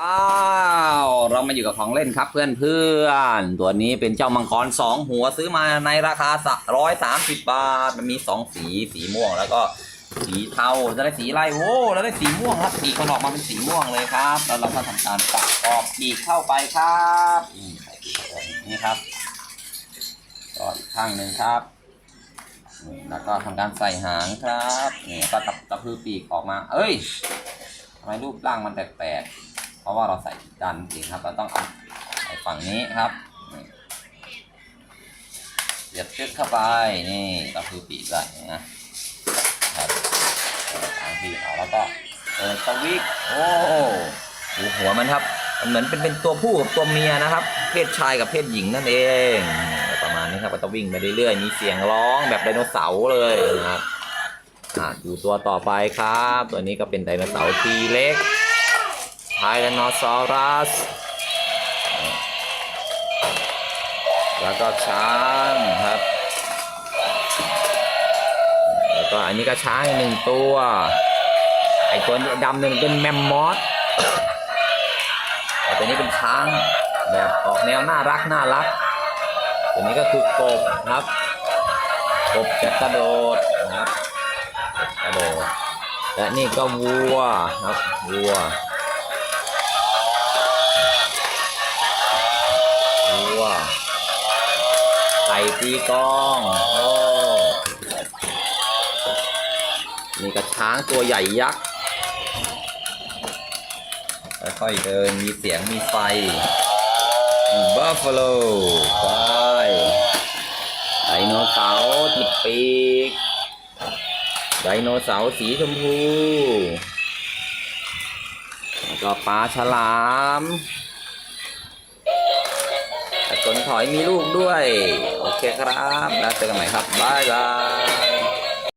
อ้าวเรามาอยู่กับของเล่นครับเพื่อนเพื่อนๆตัวนี้เป็นเจ้ามังกรสองหัวซื้อมาในราคาร้อยสามสิบบาท มันมีสองสีสีม่วงแล้วก็สีเทาจะได้สีอะไรโว้แล้วได้สีม่วงครับปีกมันออกมาเป็นสีม่วงเลยครับ แล้วเราก็ทำการตัดออกปีกเข้าไปครับนี่ครับก็อีกข้างหนึ่งครับแล้วก็ทำการใส่หางครับนี่ก็ตะตะพือปีกออกมา เอ้ยทำไมรูปร่างมันแปลกๆ ราะว่าเราใส่ดันจริงครับ เราต้องเอาใส่ฝั่งนี้ครับเหยียบชึกเข้าไปนี่ก็คือปีกได้นะครับทางปีกเอาแล้วก็เปิดสวิกโอ้ดูหัวมันครับมันเหมือนเป็นเป็นตัวผู้กับตัวเมียนะครับ เพศชายกับเพศหญิงนั่นเองประมาณนี้ครับก็จะวิ่งไปเรื่อยๆมีเสียงร้องแบบไดโนเสาร์เลยนะครับอะดูตัวต่อไปครับ ตัวนี้ก็เป็นไดโนเสาร์ทีเล็ก ไทแรนอซอรัส แล้วก็ช้างครับ แล้วก็อันนี้ก็ช้างอีกหนึ่งตัว ไอตัวดำหนึ่งเป็นแมมมอสแต่ตัวนี้เป็นช้างแบบออกแนวน่ารักน่ารัก ตัวนี้ก็คือกบครับ กบจะกระโดดนะครับ กระโดด และนี่ก็วัวครับ วัว ตีกองโอ้นี่ก็ช้างตัวใหญ่ยักษ์ค่อยๆเดินมีเสียงมีไฟบัฟฟาโลไปไดโนเสาร์ติดปีกไดโนเสาร์สีชมพูแล้วก็ปลาฉลาม ถอยมีลูกด้วย โอเคครับ แล้วเจอกันใหม่ครับ บ๊ายบาย